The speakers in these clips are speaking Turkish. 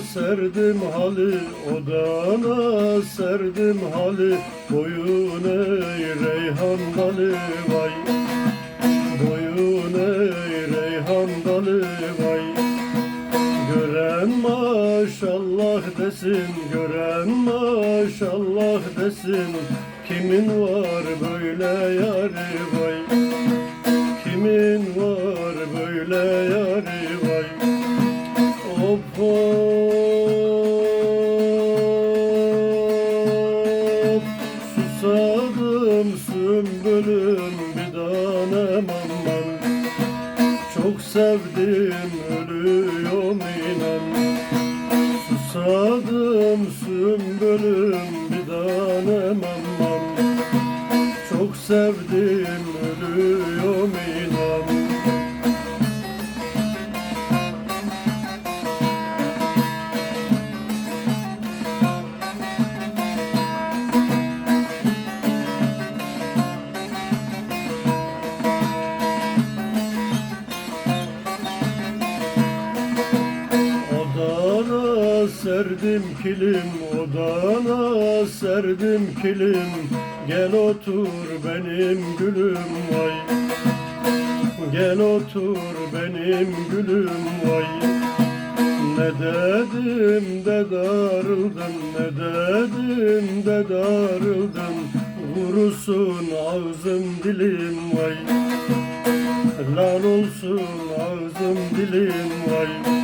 serdim hali odana serdim hali boyun ey reyhan dalı vay. Boyun ey reyhan dalı vay. Gören maşallah desin gören maşallah desin kimin var böyle yari vay tanem aman Çok sevdim ölüyorum inan Susadım sümbülüm bir tanem aman. Çok sevdim ölüyorum inan serdim kilim, odana serdim kilim. Gel otur benim gülüm vay. Gel otur benim gülüm vay. Ne dedim de darıldım, ne dedim de darıldım Vurusun ağzım dilim vay. Lal olsun ağzım dilim vay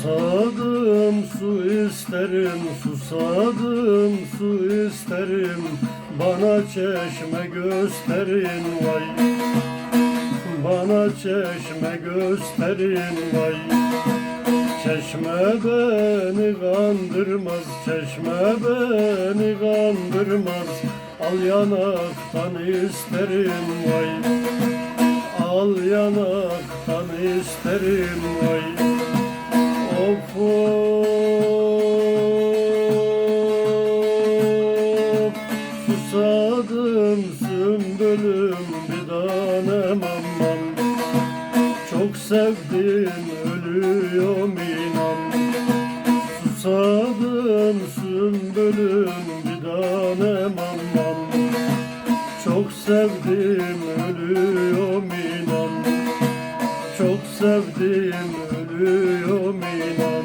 Susadım su isterim, susadım su isterim. Bana çeşme gösterin vay. Bana çeşme gösterin vay. Çeşme beni kandırmaz, çeşme beni kandırmaz. Al yanaktan isterim vay. Al yanaktan isterim vay Of of. Susadım sümbülüm bir tanem aman. Çok sevdim ölüyorum inan. Susadım sümbülüm bir tanem aman. Çok sevdim ölüyorum inan. Çok sevdim ölüyorum inan